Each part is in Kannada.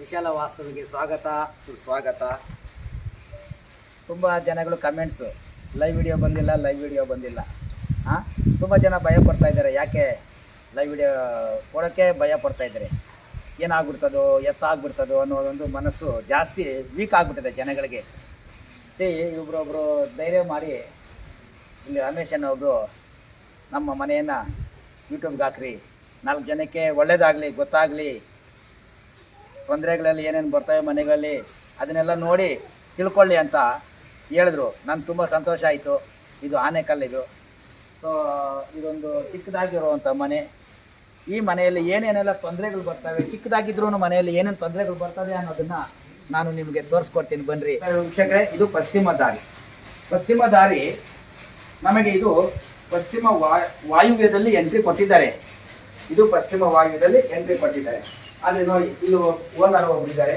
ವಿಶಾಲ ವಾಸ್ತವಿಗೆ ಸ್ವಾಗತ, ಸುಸ್ವಾಗತ. ತುಂಬ ಜನಗಳು ಕಮೆಂಟ್ಸು ಲೈವ್ ವಿಡಿಯೋ ಬಂದಿಲ್ಲ ಲೈವ್ ವಿಡಿಯೋ ಬಂದಿಲ್ಲ. ಹಾಂ ತುಂಬ ಜನ ಭಯ ಪಡ್ತಾ ಇದ್ದಾರೆ. ಯಾಕೆ ಲೈವ್ ವಿಡಿಯೋ ಕೊಡೋಕ್ಕೆ ಭಯ ಪಡ್ತಾ ಇದ್ದಾರೆ? ಏನಾಗ್ಬಿಡ್ತದೋ, ಎತ್ತಾಗ್ಬಿಡ್ತದೋ ಅನ್ನೋದೊಂದು ಮನಸ್ಸು ಜಾಸ್ತಿ ವೀಕ್ ಆಗಿಬಿಟ್ಟಿದೆ ಜನಗಳಿಗೆ. ಸಿ ಇಬ್ಬರೊಬ್ಬರು ಧೈರ್ಯ ಮಾಡಿ ಇಲ್ಲಿ ರಮೇಶ್ ಅನ್ನೋಬ್ರು ನಮ್ಮ ಮನೆಯನ್ನು ಯೂಟ್ಯೂಬ್ಗೆ ಹಾಕ್ರಿ. ನಾಲ್ಕು ಜನಕ್ಕೆ ಒಳ್ಳೇದಾಗಲಿ, ಗೊತ್ತಾಗಲಿ. ತೊಂದರೆಗಳಲ್ಲಿ ಏನೇನು ಬರ್ತವೆ ಮನೆಗಳಲ್ಲಿ, ಅದನ್ನೆಲ್ಲ ನೋಡಿ ತಿಳ್ಕೊಳ್ಳಿ ಅಂತ ಹೇಳಿದ್ರು. ನಂಗೆ ತುಂಬ ಸಂತೋಷ ಆಯಿತು. ಇದು ಆನೆಕಲ್ಲಿದು ಸೊ ಇದೊಂದು ಚಿಕ್ಕದಾಗಿರುವಂಥ ಮನೆ. ಈ ಮನೆಯಲ್ಲಿ ಏನೇನೆಲ್ಲ ತೊಂದರೆಗಳು ಬರ್ತವೆ ಚಿಕ್ಕದಾಗಿದ್ರೂ ಮನೆಯಲ್ಲಿ ಏನೇನು ತೊಂದರೆಗಳು ಬರ್ತದೆ ಅನ್ನೋದನ್ನ ನಾನು ನಿಮಗೆ ತೋರಿಸ್ಕೊಡ್ತೀನಿ ಬನ್ನಿರಿ ವೀಕ್ಷಕರೇ, ಇದು ಪಶ್ಚಿಮ ದಾರಿ. ಪಶ್ಚಿಮ ದಾರಿ ನಮಗೆ ಇದು ಪಶ್ಚಿಮ ವಾಯುವ್ಯದಲ್ಲಿ ಎಂಟ್ರಿ ಕೊಟ್ಟಿದ್ದಾರೆ. ಇದು ಪಶ್ಚಿಮ ವಾಯುವ್ಯದಲ್ಲಿ ಎಂಟ್ರಿ ಕೊಟ್ಟಿದ್ದಾರೆ. ಅಲ್ಲಿ ನೋಡಿ ಇಲ್ಲಿ ಓನರ್ ಒಬ್ಬರಿದ್ದಾರೆ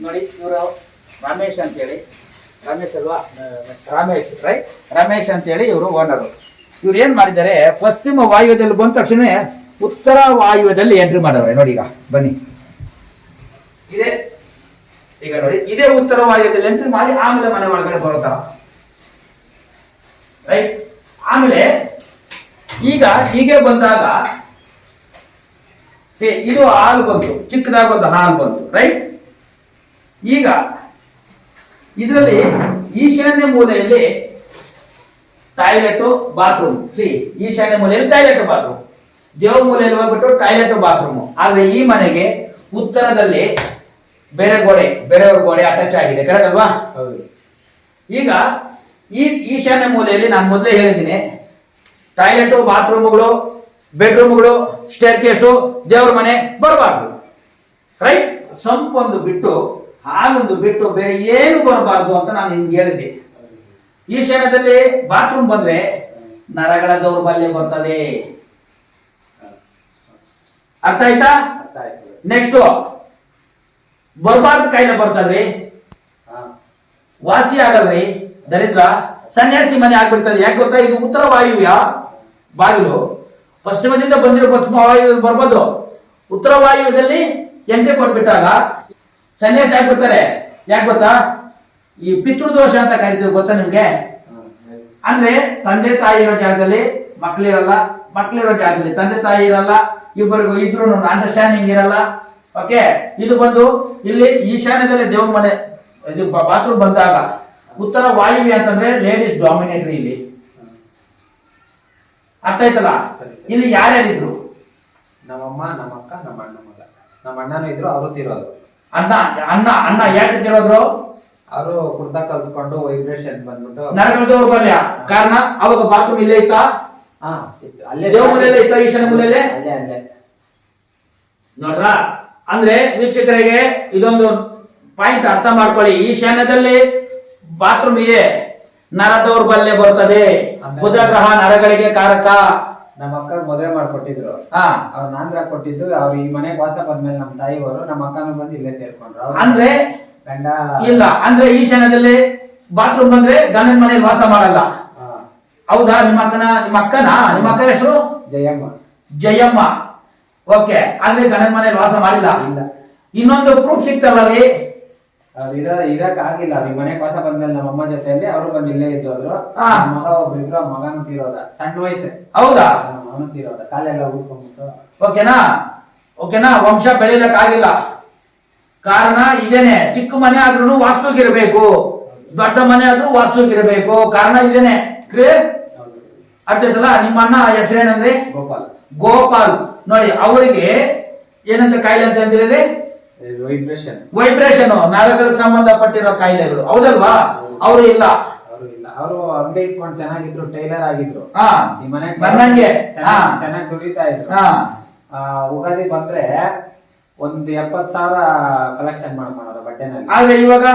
ನೋಡಿ ಇವರು ರಮೇಶ್ ಅಂತೇಳಿ. ರಮೇಶ್ ಅಲ್ವಾ? ರಮೇಶ್. ರೈಟ್ ರಮೇಶ್ ಅಂತೇಳಿ ಇವರು ಓನರು. ಇವ್ರು ಏನು ಮಾಡಿದ್ದಾರೆ ಪಶ್ಚಿಮ ವಾಯುವ್ಯದಲ್ಲಿ ಬಂದ ತಕ್ಷಣ ಉತ್ತರ ವಾಯುವ್ಯದಲ್ಲಿ ಎಂಟ್ರಿ ಮಾಡವ್ರೆ ನೋಡಿ ಈಗ ಬನ್ನಿ. ಇದೆ. ಈಗ ನೋಡಿ ಇದೇ ಉತ್ತರ ವಾಯುವ್ಯದಲ್ಲಿ ಎಂಟ್ರಿ ಮಾಡಿ ಆಮೇಲೆ ಮನೆ ಒಳಗಡೆ ಬರುತ್ತಾ ರೈಟ್ ಆಮೇಲೆ ಈಗ ಹೀಗೆ ಬಂದಾಗ ಸೇ ಇದು ಹಾಲು ಬಂತು ಚಿಕ್ಕದಾಗಿ ಒಂದು ಹಾಲು ಬಂತು ರೈಟ್ ಈಗ ಇದರಲ್ಲಿ ಈಶಾನ್ಯ ಮೂಲೆಯಲ್ಲಿ ಟಾಯ್ಲೆಟ್ ಬಾತ್ರೂಮ್. ಸಿ ಈಶಾನ್ಯ ಮೂಲೆಯಲ್ಲಿ ಟಾಯ್ಲೆಟ್ ಬಾತ್ರೂಮ್. ದೇವ ಮೂಲೆಯಲ್ಲಿ ಹೋಗ್ಬಿಟ್ಟು ಟಾಯ್ಲೆಟ್ ಬಾತ್ರೂಮ್. ಆದ್ರೆ ಈ ಮನೆಗೆ ಉತ್ತರದಲ್ಲಿ ಬೇರೆ ಗೋಡೆ ಬೇರೆಯವ್ರ ಗೋಡೆ ಅಟ್ಯಾಚ್ ಆಗಿದೆ. ಕರೆಕ್ಟ್ ಅಲ್ವಾ? ಹೌದು. ಈಗ ಈ ಈಶಾನ್ಯ ಮೂಲೆಯಲ್ಲಿ ನಾನು ಮೊದಲೇ ಹೇಳಿದ್ದೀನಿ ಟಾಯ್ಲೆಟು ಬಾತ್ರೂಮ್ಗಳು ಬೆಡ್ರೂಮ್ಗಳು ಸ್ಟೇರ್ ಕೇಸು ದೇವ್ರ ಮನೆ ಬರಬಾರ್ದು. ರೈಟ್? ಸಂಪೊಂದು ಬಿಟ್ಟು ಹಾಲೊಂದು ಬಿಟ್ಟು ಬೇರೆ ಏನು ಬರಬಾರ್ದು ಅಂತ ನಾನು ನಿಮ್ಗೆ ಹೇಳಿದ್ದೆ. ಈಶಾನ್ಯದಲ್ಲಿ ಬಾತ್ರೂಮ್ ಬಂದ್ರೆ ನರಗಳ ದೌರ್ಬಲ್ಯ ಬರ್ತದೆ. ಅರ್ಥ ಆಯ್ತಾ? ನೆಕ್ಸ್ಟ್ ಬರಬಾರ್ದು ಕಾಯಿಲೆ ಬರ್ತದ್ರಿ. ವಾಸಿ ಆಗಲ್ರಿ ದರಿದ್ರ. ಸನ್ಯಾಸಿ ಮನೆ ಆಗ್ಬಿಡ್ತದೆ. ಯಾಕೆ ಗೊತ್ತಾ? ಇದು ಉತ್ತರ ವಾಯುವ್ಯ ಬಾಗಿಲು. ಪಶ್ಚಿಮದಿಂದ ಬಂದಿರೋ ಪಶ್ಚಿಮ ವಾಯು ಬರ್ಬೋದು. ಉತ್ತರ ವಾಯುವ್ಯದಲ್ಲಿ ಎಂಟ್ರಿ ಕೊಟ್ಬಿಟ್ಟಾಗ ಸನ್ಯಾಸಿ ಆಗ್ಬಿಡ್ತಾರೆ. ಯಾಕೆ ಗೊತ್ತಾ? ಈ ಪಿತೃದೋಷ ಅಂತ ಕರಿತೀವಿ ಗೊತ್ತಾ ನಿಮ್ಗೆ? ಅಂದ್ರೆ ತಂದೆ ತಾಯಿ ಇರೋ ಜಾಗದಲ್ಲಿ ಮಕ್ಳಿರಲ್ಲ ಮಕ್ಳಿರೋ ಜಾಗದಲ್ಲಿ ತಂದೆ ತಾಯಿ ಇರಲ್ಲ, ಇಬ್ಬರಿಗೂ ಇದ್ರು ಅಂಡರ್ಸ್ಟ್ಯಾಂಡಿಂಗ್ ಇರಲ್ಲ. ಓಕೆ ಇದು ಬಂದು ಇಲ್ಲಿ ಈಶಾನ್ಯದಲ್ಲಿ ದೇವ್ರ ಮನೆ, ಇದು ಬಾತ್ರೂಮ್ ಬಂದಾಗ ಉತ್ತರ ವಾಯುವ್ಯ ಅಂತಂದ್ರೆ ಲೇಡೀಸ್ ಡಾಮಿನೇಟ್ರಿ ಇಲ್ಲಿ. ಅರ್ಥ ಆಯ್ತಲ್ಲ. ಇಲ್ಲಿ ಯಾರ್ಯಾರಿದ್ರು? ನಮ್ಮಮ್ಮ ನಮ್ಮಕ್ಕ ನಮ್ಮ ಅಣ್ಣ ಮಗ. ನಮ್ಮ ಅಣ್ಣನೂ ಇದ್ರು ಅವರು ತಿರೋದು ಅಣ್ಣ ಅಣ್ಣ ಅಣ್ಣ ಯಾಕೆ ತಿರೋದ್ರು? ಅವರು ಕುರ್ತಾ ಕಲ್ತ್ಕೊಂಡು ವೈಬ್ರೇಷನ್ ಬಂದ್ಬಿಟ್ಟು ನರಗಳ ದೌರ್ಬಲ್ಯ ಕಾರಣ ಅವಾಗ ಬಾತ್ರೂಮ್ ಇಲ್ಲೇ ಇತ್ತಾ? ಹಾ ಇತ್ತು. ಅಲ್ಲೇ ದೇವ ಇತ್ತಾ ಮೂಲೆಯಲ್ಲೇ ಅಲ್ಲೇ ಅಲ್ಲೇ. ನೋಡ್ರ ಅಂದ್ರೆ ವೀಕ್ಷಕರಿಗೆ ಇದೊಂದು ಪಾಯಿಂಟ್ ಅರ್ಥ ಮಾಡ್ಕೊಳ್ಳಿ. ಈಶಾನ್ಯದಲ್ಲಿ ಬಾತ್ರೂಮ್ ಇದೆ. ನರ ದೌರ್ಬಲ್ಯ ಬರ್ತದೆ ಬುಧ ಗ್ರಹ ನರಗಳಿಗೆ ಕಾರಕ. ನಮ್ಮ ಅಕ್ಕ ಮದುವೆ ಮಾಡ್ಕೊಟ್ಟಿದ್ರು. ಹಾ. ಅವ್ರ ಆಂಧ್ರ ಕೊಟ್ಟಿದ್ದು ಅವ್ರು ಈ ಮನೆಗೆ ವಾಸ ಬಂದ್ಮೇಲೆ ನಮ್ಮ ತಾಯಿಯವರು ನಮ್ಮ ಅಕ್ಕನೂ ಬಂದು ಇಲ್ಲೇ ಸೇರ್ಕೊಂಡ್ರು. ಅವ್ರು ಅಂದ್ರೆ ಗಂಡ ಇಲ್ಲ ಅಂದ್ರೆ ಈ ಕ್ಷಣದಲ್ಲಿ ಬಾತ್ರೂಮ್ ಬಂದ್ರೆ ಗಂಡನ ಮನೇಲಿ ವಾಸ ಮಾಡಲ್ಲ. ಹೌದಾ ನಿಮ್ಮ ಅಕ್ಕನ ನಿಮ್ಮ ಅಕ್ಕನ ನಿಮ್ಮ ಅಕ್ಕ ಹೆಸರು? ಜಯಮ್ಮ. ಜಯಮ್ಮ. ಓಕೆ ಆದ್ರೆ ಗಂಡನ ಮನೇಲಿ ವಾಸ ಮಾಡಿಲ್ಲ. ಇಲ್ಲ. ಇನ್ನೊಂದು ಪ್ರೂಫ್ ಸಿಕ್ತಲ್ಲ ರೀ? ಅವ್ರು ಇರ ಇರಕ್ ಆಗಿಲ್ಲ. ಅವ್ರ ಮನೆ ಕೋಸ ಬಂದ್ಮೇಲೆ ನಮ್ಮ ಅಮ್ಮ ಜೊತೆಯಲ್ಲಿ ಅವರು ಬಂದು ಇಲ್ಲೇ ಇದ್ದು ಹಾ. ನಮ್ಮ ಮಗ ಒಬ್ರಿದ್ರು ಆ ಮಗನ್ ತೀರೋದ. ಸಣ್ಣ ವಯಸ್ಸೆ. ಹೌದಾ? ಅವನು ತೀರೋದ. ಕಾಲೆಲ್ಲ ಊದ್ಕೊಂಡ್ಬಿಟ್ಟು ಓಕೆನಾ? ಓಕೆನಾ? ವಂಶ ಬೆಳಿಲಕ್ ಆಗಿಲ್ಲ ಕಾರಣ ಇದೇನೆ. ಚಿಕ್ಕ ಮನೆ ಆದ್ರೂ ವಾಸ್ತುಗಿರ್ಬೇಕು. ದೊಡ್ಡ ಮನೆ ಆದ್ರೂ ವಾಸ್ತುಗಿರ್ಬೇಕು. ಕಾರಣ ಇದೇನೆ. ಕ್ಲಿಯರ್? ಹೌದು. ನಿಮ್ಮ ಅಣ್ಣ ಹೆಸರೇನಂದ್ರೆ? ಗೋಪಾಲ್. ಗೋಪಾಲ್. ನೋಡಿ ಅವರಿಗೆ ಏನಂತ ಕಾಯಿಲೆ ಅಂತ ಅಂದಿರೋದು ವೈಬ್ರೇಷನ್ ವೈಬ್ರೇಷನ್ ನರಗಳಿಗೆ ಸಂಬಂಧಪಟ್ಟಿರೋ ಕಾಯಿಲೆಗಳು. ಹೌದಲ್ವಾ? ಅವರು ಇಲ್ಲ. ಅವರು ಇಲ್ಲ. ಅವರು ಅಂಗಡಿ ಇಟ್ಕೊಂಡು ಚೆನ್ನಾಗಿದ್ರು ಟೈಲರ್ ಆಗಿದ್ರು. ಹಾ. ಈ ಮನೆ ನನ್ನಂಗೆ. ಹಾ. ಚೆನ್ನಾಗಿ ದುಡಿತಾ ಇದ್ರು. ಹಾ. ಆ, ಉಗಾದಿ ಬಂದ್ರೆ ಒಂದ್ ಎಪ್ಪತ್ ಸಾವಿರ ಕಲೆಕ್ಷನ್ ಮಾಡ್ಕೊಳೋದು ಬಟ್ಟೆನಲ್ಲಿ. ಆದ್ರೆ ಇವಾಗ?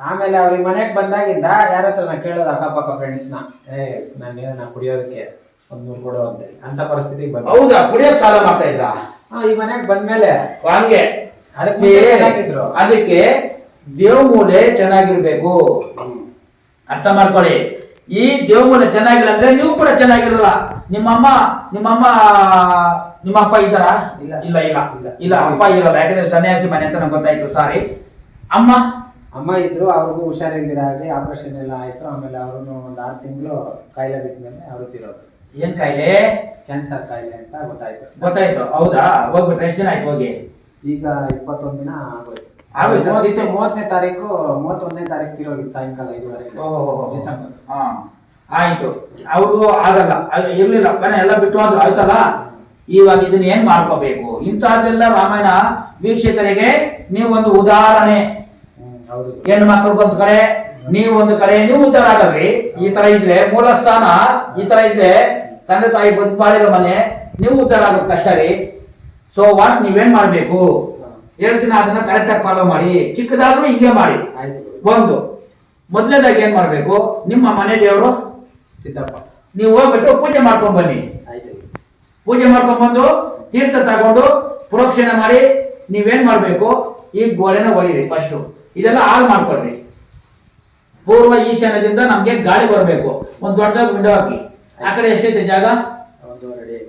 ಆಮೇಲೆ ಅವ್ರ ಈ ಮನೆಗ್ ಬಂದಾಗಿಂದ ಯಾರ ಹತ್ರ ನಾ ಕೇಳೋದು ಅಕ್ಕಪಕ್ಕ ಫ್ರೆಂಡ್ಸ್ನ? ಏ ನಾನು ನಾ ಕುಡಿಯೋದಕ್ಕೆ ಒಂದ್ ನೂರು ಕೊಡು ಅಂತ. ಅಂತ ಪರಿಸ್ಥಿತಿಗೆ ಬಂದ. ಹೌದಾ? ಕುಡಿಯೋಕ್ ಸಾಲ ಮಾಡ್ತಾ ಇದ್ರಾ? ಹಾ ಈ ಮನೆಗ್ ಬಂದ್ಮೇಲೆ ಹಂಗೆ. ಅದಕ್ಕೆ ದೇವಮೂಲೆ ಚೆನ್ನಾಗಿರ್ಬೇಕು. ಅರ್ಥ ಮಾಡ್ಕೊಳ್ಳಿ. ಈ ದೇವಮೂಲೆ ಚೆನ್ನಾಗಿಲ್ಲ ಅಂದ್ರೆ ನೀವು ಕೂಡ ಚೆನ್ನಾಗಿರಲ್ಲ. ನಿಮ್ಮಮ್ಮ ನಿಮ್ಮಮ್ಮ ನಿಮ್ಮ ಅಪ್ಪ ಇದ್ದಾರ? ಇಲ್ಲ. ಇಲ್ಲ ಇಲ್ಲ. ಇಲ್ಲ. ಇಲ್ಲ ಅಪ್ಪ ಇರಲ್ಲ. ಯಾಕಂದ್ರೆ ಸನ್ಯಾಸಿ ಮನೆ ಅಂತ ನಮ್ಗೆ ಗೊತ್ತಾಯ್ತು. ಸಾರಿ ಅಮ್ಮ? ಅಮ್ಮ ಇದ್ರು ಅವ್ರಿಗೂ ಹುಷಾರಿಲ್ದಿರ ಹಾಗೆ ಆಪರೇಷನ್ ಎಲ್ಲ ಆಯ್ತು. ಆಮೇಲೆ ಅವ್ರನ್ನು ಒಂದು ಆರು ತಿಂಗಳು ಕಾಯಿಲೆ ಬಿದ್ಮೇಲೆ ಅವರು ತಿರೋದು. ಏನ್ ಕಾಯಿಲೆ? ಕ್ಯಾನ್ಸರ್ ಕಾಯಿಲೆ ಅಂತ ಗೊತ್ತಾಯ್ತು. ಗೊತ್ತಾಯ್ತು. ಹೌದಾ? ಹೋಗ್ಬಿಟ್ರೆ ಎಷ್ಟು ದಿನ ಆಯ್ತು ಹೋಗಿ? ಈಗ ಇಪ್ಪತ್ತೊಂದು ದಿನ ಆಗೋಯ್ತು. ಆಗೋಯ್ತು. ಮೂವತ್ತು ಮೂವತ್ತನೇ ತಾರೀಕು ಮೂವತ್ತೊಂದನೇ ತಾರೀಕು ತಿರೋಗಿತ್ತು ಸಾಯಂಕಾಲ ಐದುವರೆ ಓಹೋ. ಡಿಸೆಂಬರ್. ಹಾ. ಆಯ್ತು. ಅವ್ರು ಆಗಲ್ಲ. ಇರಲಿಲ್ಲ ಇರ್ಲಿಲ್ಲ. ಕಣ ಎಲ್ಲ ಬಿಟ್ಟು ಹೋದ್ರು. ಆಯ್ತಲ್ಲ? ಇವಾಗ ಇದನ್ನ ಏನ್ ಮಾಡ್ಕೋಬೇಕು? ಇಂತಹದ್ದೆಲ್ಲ ರಾಮಾಯಣ ವೀಕ್ಷಕರಿಗೆ ನೀವು ಒಂದು ಉದಾಹರಣೆ. ಹೌದು. ಹೆಣ್ಣು ಮಕ್ಕಳಿಗೊಂದು ಕಡೆ ನೀವು ಒಂದು ಕಡೆ ನೀವು ಉದ್ಧಾರ ಆಗಲ್ರಿ ಈ ತರ ಇದ್ರೆ ಮೂಲ ಸ್ಥಾನ ಈ ತರ ಇದ್ರೆ ತಂದೆ ತಾಯಿ ಬಂದ್ ಬಾಳಿರೋ ಮನೆ ನೀವು ಉದ್ಧಾರ ಆಗುತ್ತೆ ಕಷ್ಟ ರೀ. ಸೊ ವಾಟ್ ನೀವೇನ್ ಮಾಡಬೇಕು? ಹೇಳ್ತೀನಿ, ಅದನ್ನ ಕರೆಕ್ಟ್ ಆಗಿ ಫಾಲೋ ಮಾಡಿ. ಚಿಕ್ಕದಾದ್ರೂ ಹಿಂಗೆ ಮಾಡಿ. ಒಂದು, ಮೊದಲನೇದಾಗಿ ಏನ್ ಮಾಡ್ಬೇಕು? ನಿಮ್ಮ ಮನೆ ದೇವರು ಸಿದ್ದಪ್ಪ. ನೀವು ಹೋಗ್ಬಿಟ್ಟು ಪೂಜೆ ಮಾಡ್ಕೊಂಡ್ ಬನ್ನಿ. ಪೂಜೆ ಮಾಡ್ಕೊಂಡ್ ಬಂದು ತೀರ್ಥ ತಗೊಂಡು ಪ್ರೋಕ್ಷಣೆ ಮಾಡಿ, ನೀವೇನ್ ಮಾಡ್ಬೇಕು? ಈ ಗೋಡೆನ ಹೊಡೀರಿ ಫಸ್ಟ್ ಇದೆಲ್ಲ ಹಾಳು ಮಾಡ್ಕೊಳ್ರಿ. ಪೂರ್ವ ಈಶಾನ್ಯದಿಂದ ನಮ್ಗೆ ಗಾಳಿ ಬರಬೇಕು. ಒಂದ್ ದೊಡ್ಡದಾಗಿ ವಿಂಡೋ ಹಾಕಿ. ಆ ಕಡೆ ಎಷ್ಟೈತೆ ಜಾಗ?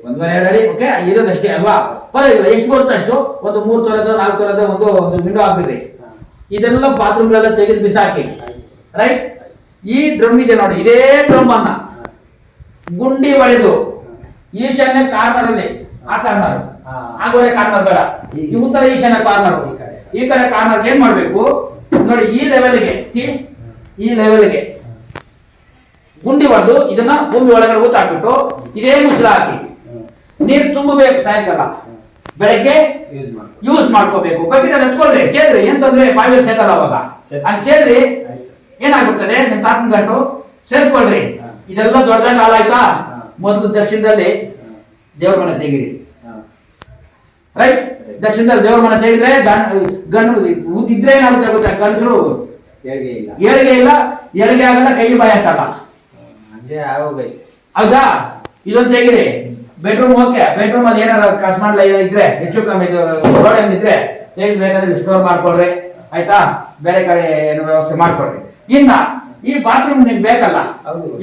ಒಂದೂವರೆ ಮನೆ ಎರಡು ಅಡಿ ಓಕೆ ಇರೋದಷ್ಟೇ ಅಲ್ವಾ? ಪರವಾಗಿಲ್ಲ ಎಷ್ಟು ಬರುತ್ತೋ ಅಷ್ಟು ಒಂದು ಮೂರು ತೊರೆದ ನಾಲ್ಕು ತೊರೆದ ಒಂದು ಒಂದು ವಿಂಡೋ ಹಾಕ್ಬಿಡ್ರಿ. ಇದೆಲ್ಲ ಬಾತ್ರೂಮ್ಗಳೆಲ್ಲ ತೆಗೆದು ಬಿಸಾಕಿ. ರೈಟ್ ಈ ಡ್ರಮ್ ಇದೆ ನೋಡಿ ಇದೇ ಡ್ರಮ್ ಅನ್ನ. ಗುಂಡಿ ಹೊಡೆದು ಈಶಾನ್ಯ ಕಾರ್ನರ್ ಅಲ್ಲಿ ಆ ಕಾರ್ನರ್. ಆ ಕಾರ್ನರ್ ಬೇಡ. ಈ- ಉತ್ತರ ಈಶಾನ್ಯ ಕಾರ್ನರ್. ಈ ಕಡೆ. ಕಾರ್ನರ್ ಏನ್ ಮಾಡ್ಬೇಕು? ನೋಡಿ ಈ ಲೆವೆಲ್ಗೆ ಸಿ ಈ ಲೆವೆಲ್ಗೆ ಗುಂಡಿ ಹೊಡೆದು ಇದನ್ನ ಭೂಮಿ ಒಳಗಡೆ ಊತ ಹಾಕ್ಬಿಟ್ಟು ಇದೇ ಮುಚ್ಚಳ ಹಾಕಿ ನೀರು ತುಂಬಬೇಕು ಸಾಯಂಕಾಲ. ಬೆಳಗ್ಗೆ ಯೂಸ್ ಮಾಡ್ಕೋಬೇಕು. ಬಕೆಟ್ ಎತ್ಕೊಳ್ರಿ ಸೇದ್ರಿ ಏನ್ ತೊಂದ್ರೆ? ಬಾವಿಯಲ್ಲಿ ಸೇದಲ್ಲ ಅವಾಗ. ಹಂಗ್ ಸೇದ್ರಿ ಏನಾಗುತ್ತದೆ? ನಿಮ್ ತಾತನ ಗಂಟು ಸೇರ್ಕೊಳ್ರಿ ಇದೆಲ್ಲ ದೊಡ್ಡದಾಗ ಹಾಲಾಯ್ತಾ ಆಯ್ತಾ ಮೊದಲು ದಕ್ಷಿಣದಲ್ಲಿ ದೇವ್ರ ಮನೆ ತೆಗಿರಿ. ರೈಟ್? ದಕ್ಷಿಣದಲ್ಲಿ ದೇವ್ರ ಮನೆ ತೆಗೆದ್ರೆ ಗಂಡು ಊದಿದ್ರೆ ಏನಾಗುತ್ತೆ ಗೊತ್ತಾ? ಗಂಡಸರು ಏಳ್ಗೆ ಇಲ್ಲ. ಏಳಿಗೆ ಆಗಲ್ಲ ಕೈ ಬಾಯಿ ಹಾಕಲ್ಲ. ಹೌದಾ? ಇದೊಂದು ತೆಗೀರಿ. ಬೆಡ್ರೂಮ್ ಓಕೆ ಬೆಡ್ರೂಮ್ ಅಲ್ಲಿ ಏನಾರ ಕಸ್ಮಾಡ್ಲ ಇದ್ರೆ ಹೆಚ್ಚು ಕಮ್ಮಿ ಇದು ರೋಡ್ ಏನಿದ್ರೆ ತೆಗೆದು ಬೇಕಾದ್ರೆ ಸ್ಟೋರ್ ಮಾಡ್ಕೊಳ್ರಿ ಆಯ್ತಾ? ಬೇರೆ ಕಡೆ ಏನು ವ್ಯವಸ್ಥೆ ಮಾಡ್ಕೊಳ್ರಿ. ಇನ್ನ ಈ ಬಾತ್ರೂಮ್ ನಿಮ್ಗೆ ಬೇಕಲ್ಲ.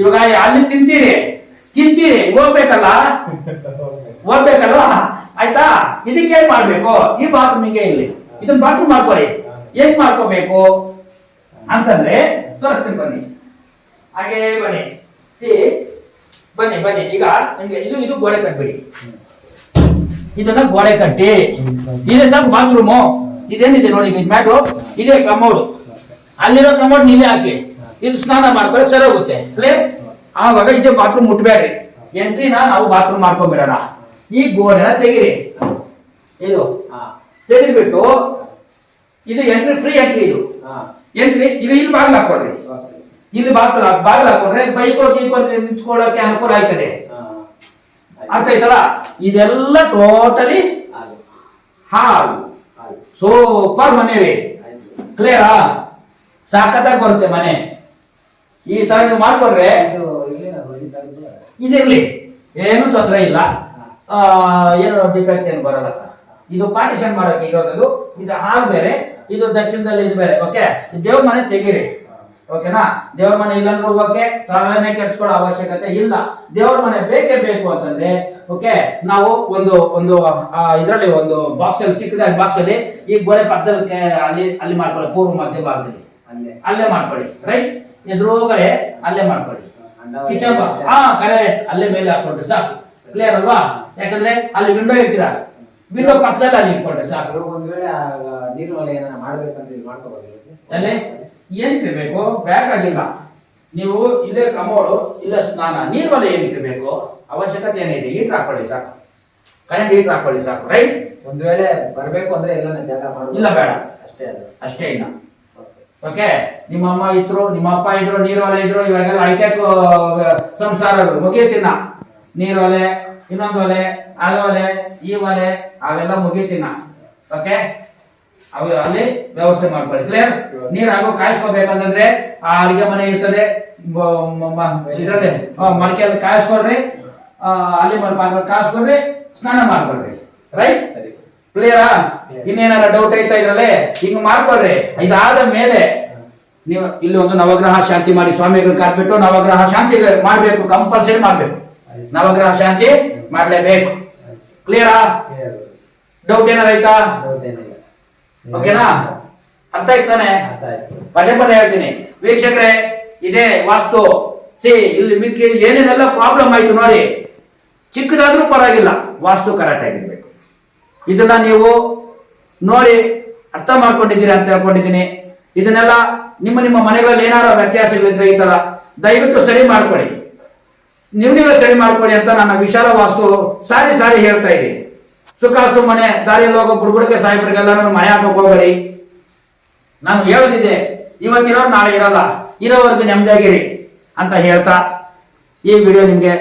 ಇವಾಗ ಅಲ್ಲಿ ತಿಂತೀರಿ ತಿಂತೀರಿ ಹೋಗ್ಬೇಕಲ್ಲ? ಹೋಗ್ಬೇಕಲ್ವಾ? ಆಯ್ತಾ? ಇದಕ್ಕೆ ಏನ್ ಮಾಡ್ಬೇಕು? ಈ ಬಾತ್ರೂಮಿಗೆ ಇಲ್ಲಿ. ಇದನ್ನ ಬಾತ್ರೂಮ್ ಮಾಡ್ಕೊಳ್ಳಿ ಏನ್ ಮಾಡ್ಕೋಬೇಕು? ಅಂತಂದ್ರೆ ತೋರಿಸ್ತೀನಿ ಬನ್ನಿ. ಹಾಗೆ ಬನ್ನಿ. ಸಿ ಬನ್ನಿ ಬನ್ನಿ. ಈಗ ನಿಮ್ಗೆ ಇದು ಇದು ಗೋಡೆ ಕಟ್ಬಿಡಿ. ಇದನ್ನ ಗೋಡೆ ಕಟ್ಟಿ. ಇದೆ ಸಾಕು ಬಾತ್ರೂಮು. ಇದೇನಿದೆ ನೋಡಿ ಇದು ಮ್ಯಾಟು ಇದೇ ಕಮೋಡು. ಅಲ್ಲಿರೋ ಕಮೋಡ್ ನೀವೇ ಹಾಕಿ. ಇದು ಸ್ನಾನ ಮಾಡ್ಕೊಳ್ಳಿ ಸರಿ ಹೋಗುತ್ತೆ. ಅಲ್ಲೇ ಆವಾಗ ಇದೇ ಬಾತ್ರೂಮ್ ಮುಟ್ಬೇಡ್ರಿ. ಎಂಟ್ರಿನ ನಾವು ಬಾತ್ರೂಮ್ ಮಾಡ್ಕೊಂಡ್ಬಿಡೋಣ. ಈ ಗೋಡೆನ ತೆಗೀರಿ. ಇದು. ಹಾ. ತೆಗೆದ್ಬಿಟ್ಟು ಇದು ಎಂಟ್ರಿ ಫ್ರೀ ಎಂಟ್ರಿ ಇದು. ಹಾ. ಎಂಟ್ರಿ ಇದು ಇಲ್ಲಿ ಬಾಗಿಲು ಹಾಕೊಳ್ರಿ. ಇಲ್ಲಿ ಬಾಗಿಲು ಬಾಗಿಲು ಹಾಕೊಂಡ್ರೆ ಬೈಕ್ ಗೀಕೋ ನಿಂತ್ಕೊಳ್ಳೋಕೆ ಅನುಕೂಲ ಆಯ್ತದೆ. ಅರ್ಥ ಆಯ್ತಲ್ಲ? ಇದೆಲ್ಲ ಟೋಟಲಿ ಹಾಲು ಸೂಪರ್ ಮನೆ ರೀ. ಕ್ಲಿಯರಾ ಸಾಕತ್ತಾಗಿ ಬರುತ್ತೆ ಮನೆ. ಈ ತರ ನೀವು ಮಾಡ್ಕೊಂಡ್ರೆ. ಇದಿರ್ಲಿ. ಏನು ತೊಂದರೆ ಇಲ್ಲ. ಆ, ಏನು ಡಿಫೆಕ್ಟ್ ಏನು ಬರಲ್ಲ ಸರ್. ಇದು ಪಾರ್ಟಿಷನ್ ಮಾಡೋಕೆ ಇರೋದು ಇದು ಹಾಲ್ ಬೇರೆ ಇದು ದಕ್ಷಿಣದಲ್ಲಿ ಇದು ಬೇರೆ. ಓಕೆ ದೇವ್ರ ಮನೆ ತೆಗೀರಿ. ಓಕೆನಾ? ದೇವ್ರ ಮನೆ ಇಲ್ಲಂದ್ರೂ ಹೋಗೋಕೆ ಪ್ರಾಣನೆ ಕೆಡ್ಸ್ಕೊಳ್ಳೋ ಅವಶ್ಯಕತೆ ಇಲ್ಲ. ದೇವ್ರ ಮನೆ ಬೇಕೇ ಬೇಕು ಅಂತಂದ್ರೆ ಓಕೆ ನಾವು ಒಂದು ಒಂದು ಇದರಲ್ಲಿ ಒಂದು ಬಾಕ್ಸ್ ಅಲ್ಲಿ ಚಿಕ್ಕದಾಗಿ ಬಾಕ್ಸ್ ಅಲ್ಲಿ ಈ ಗೋಡೆ ಪಕ್ಕದಲ್ಲಿ ಅಲ್ಲಿ ಅಲ್ಲಿ ಮಾಡ್ಕೊಳ್ಳಿ ಪೂರ್ವ ಮಧ್ಯ ಭಾಗದಲ್ಲಿ. ಅಲ್ಲೇ. ಅಲ್ಲೇ ಮಾಡ್ಕೊಳ್ಳಿ ರೈಟ್ ಎದುರುಗಡೆ ಅಲ್ಲೇ ಮಾಡ್ಕೊಳ್ಳಿ. ಕಿಚನ್ ಹಾ ಕರೆಕ್ಟ್ ಅಲ್ಲೇ ಮೇಲೆ ಹಾಕೊಂಡ್ರೆ ಸಾಕು. ಕ್ಲಿಯರ್ ಅಲ್ವಾ? ಯಾಕಂದ್ರೆ ಅಲ್ಲಿ ವಿಂಡೋ ಇರ್ತೀರಾ? ವಿಂಡೋ ಪಕ್ಕದಲ್ಲಿ ಅಲ್ಲಿ ಇಟ್ಕೊಂಡ್ರೆ ಸಾಕು. ಒಂದ್ ವೇಳೆ ನೀರು ಒಲೆ ಏನಾರ ಮಾಡ್ಬೇಕಂದ್ರೆ ಇಲ್ಲಿ ಮಾಡ್ಕೋಬೋದು ತಿನ್ಬೇಕು ಬ್ಯಾಗ್ ಆಗಿಲ್ಲ. ಬೇಕಾಗಿಲ್ಲ ನೀವು ಇಲ್ಲೇ ಕಮೋಡು ಇಲ್ಲ ಸ್ನಾನ ನೀರು ಒಲೆ ಏನ್ ಬೇಕು ಅವಶ್ಯಕತೆ ಏನಿದೆ? ಹೀಟರ್ ಹಾಕೊಳ್ಳಿ ಸಾಕು. ಕರೆಂಟ್ ಹೀಟರ್ ಹಾಕೊಳ್ಳಿ ಸಾಕು ರೈಟ್ ಒಂದ್ ವೇಳೆ ಬರಬೇಕು ಅಂದ್ರೆ ಎಲ್ಲ ಜಾಗ ಮಾಡ್ಬೋದು. ಇಲ್ಲ ಬೇಡ. ಅಷ್ಟೇ ಅದು. ಅಷ್ಟೇ ಇಲ್ಲ. ಓಕೆ. ನಿಮ್ಮ ಅಮ್ಮ ಇದ್ರು ನಿಮ್ಮ ಅಪ್ಪ ಇದ್ರು ನೀರೊಲೆ ಇದ್ರು ಇವಾಗೆಲ್ಲ ಹೈಟೆಕ್ ಸಂಸಾರಗಳು ನೀರು ಒಲೆ ಇನ್ನೊಂದು ಒಲೆ ಅದು ಒಲೆ ಈ ಒಲೆ ಅವೆಲ್ಲ ಮುಗಿಯತಿನ ಓಕೆ ಅವು ಅಲ್ಲಿ ವ್ಯವಸ್ಥೆ ಮಾಡ್ಕೊಳ್ಳಿ ಕ್ಲಿಯರ್ ನೀರು ಹಾಗೂ ಕಾಯಿಸ್ಕೋಬೇಕಂತಂದ್ರೆ ಆ ಅಡಿಗೆ ಮನೆ ಇರ್ತದೆ ಇದರಲ್ಲಿ ಮಡಿಕೆಯಲ್ಲಿ ಕಾಯಿಸ್ಕೊಳ್ರಿ ಆ, ಅಲ್ಲಿ ಕಾಯಿಸ್ಕೊಳ್ರಿ ಸ್ನಾನ ಮಾಡ್ಕೊಳ್ರಿ. ರೈಟ್ ಕ್ಲಿಯರಾ ಇನ್ನೇನಾರ ಡೌಟ್ ಐತಾ ಇದ್ರಲ್ಲಿ? ಹಿಂಗ್ ಮಾಡ್ಕೊಳ್ರಿ. ಇದಾದ ಮೇಲೆ ನೀವು ಇಲ್ಲಿ ಒಂದು ನವಗ್ರಹ ಶಾಂತಿ ಮಾಡಿ ಸ್ವಾಮಿಗಳು ಕಾರ್ಬಿಟ್ಟು ನವಗ್ರಹ ಶಾಂತಿ ಮಾಡ್ಬೇಕು ಕಂಪಲ್ಸರಿ ಮಾಡ್ಬೇಕು. ನವಗ್ರಹ ಶಾಂತಿ ಮಾಡ್ಲೇಬೇಕು. ಕ್ಲಿಯರಾ ಡೌಟ್ ಏನಾರ ಓಕೆನಾ ಅರ್ಥ ಆಯ್ತು ತಾನೆ? ಅರ್ಥ ಆಯ್ತು. ಪದೇ ಪದೇ ಹೇಳ್ತೀನಿ. ವೀಕ್ಷಕರೇ ಇದೇ ವಾಸ್ತು. ಸಿ ಇಲ್ಲಿ ಮಿಕ್ಕಿ ಏನೇನೆಲ್ಲ ಪ್ರಾಬ್ಲಮ್ ಆಯ್ತು ನೋಡಿ. ಚಿಕ್ಕದಾದ್ರೂ ಪರವಾಗಿಲ್ಲ ವಾಸ್ತು ಕರೆಕ್ಟ್ ಆಗಿರ್ಬೇಕು. ಇದನ್ನ ನೀವು ನೋಡಿ ಅರ್ಥ ಮಾಡ್ಕೊಂಡಿದ್ದೀರಾ ಅಂತ ಹೇಳ್ಕೊಂಡಿದ್ದೀನಿ. ಇದನ್ನೆಲ್ಲ ನಿಮ್ಮ ನಿಮ್ಮ ಮನೆಗಳಲ್ಲಿ ಏನಾರ ವ್ಯತ್ಯಾಸಗಳಿದ್ರೆ ಈ ತರ ದಯವಿಟ್ಟು ಸರಿ ಮಾಡ್ಕೊಡಿ. ನೀವು ನೀವೇ ಸರಿ ಮಾಡ್ಕೊಡಿ ಅಂತ ನನ್ನ ವಿಶಾಲ ವಾಸ್ತು ಸಾರಿ ಸಾರಿ ಹೇಳ್ತಾ ಇದ್ದೀನಿ. ಸುಖ ಸುಮ್ಮನೆ, ದಾರಿಯಲ್ಲಿ ಹೋಗೋ ಬುಡ್ಬುಡಕೆ ಸಾಹೇಬ್ರಿಗೆಲ್ಲ ಮನೆ ಹಾಕಕ್ ಹೋಗಬೇಡಿ. ನಾನು ಹೇಳೋದಿದೆ ಇವತ್ತಿರೋ ನಾಳೆ ಇರಲ್ಲ, ಇರೋವರೆಗೂ ನೆಮ್ಮದಿಯಾಗಿರಿ ಅಂತ ಹೇಳ್ತಾ ಈ ವಿಡಿಯೋ ನಿಮಗೆ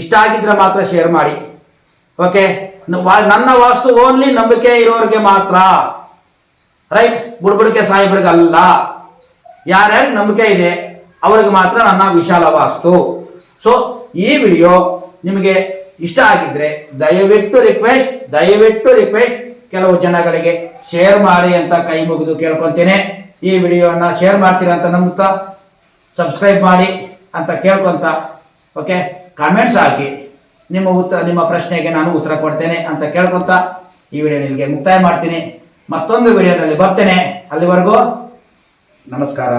ಇಷ್ಟ ಆಗಿದ್ರೆ ಮಾತ್ರ ಶೇರ್ ಮಾಡಿ. ಓಕೆ ನನ್ನ ವಾಸ್ತು ಓನ್ಲಿ ನಂಬಿಕೆ ಇರೋರಿಗೆ ಮಾತ್ರ. ರೈಟ್ ಬುಡ್ಬುಡಿಕೆ ಸಾಹೇಬ್ರಿಗಲ್ಲ. ಯಾರ್ಯಾರಿಗೆ ನಂಬಿಕೆ ಇದೆ, ಅವ್ರಿಗೆ ಮಾತ್ರ ನನ್ನ ವಿಶಾಲ ವಾಸ್ತು. ಸೊ ಈ ವಿಡಿಯೋ ನಿಮಗೆ ಇಷ್ಟ ಆಗಿದ್ರೆ ದಯವಿಟ್ಟು ರಿಕ್ವೆಸ್ಟ್ ದಯವಿಟ್ಟು ರಿಕ್ವೆಸ್ಟ್ ಕೆಲವು ಜನಗಳಿಗೆ ಶೇರ್ ಮಾಡಿ ಅಂತ ಕೈ ಮುಗಿದು ಕೇಳ್ಕೊಂತೇನೆ. ಈ ವಿಡಿಯೋನ ಶೇರ್ ಮಾಡ್ತೀರಾ ಅಂತ ನಂಬುತ್ತಾ ಸಬ್ಸ್ಕ್ರೈಬ್ ಮಾಡಿ ಅಂತ ಕೇಳ್ಕೊಂತ ಓಕೆ ಕಾಮೆಂಟ್ಸ್ ಹಾಕಿ, ನಿಮ್ಮ ಉತ್ತರ, ನಿಮ್ಮ ಪ್ರಶ್ನೆಗೆ ನಾನು ಉತ್ತರ ಕೊಡ್ತೇನೆ ಅಂತ ಕೇಳ್ಕೊಂತ, ಈ ವಿಡಿಯೋ ನಿಮಗೆ ಮುಕ್ತಾಯ ಮಾಡ್ತೀನಿ. ಮತ್ತೊಂದು ವಿಡಿಯೋದಲ್ಲಿ ಬರ್ತೇನೆ. ಅಲ್ಲಿವರೆಗೂ ನಮಸ್ಕಾರ.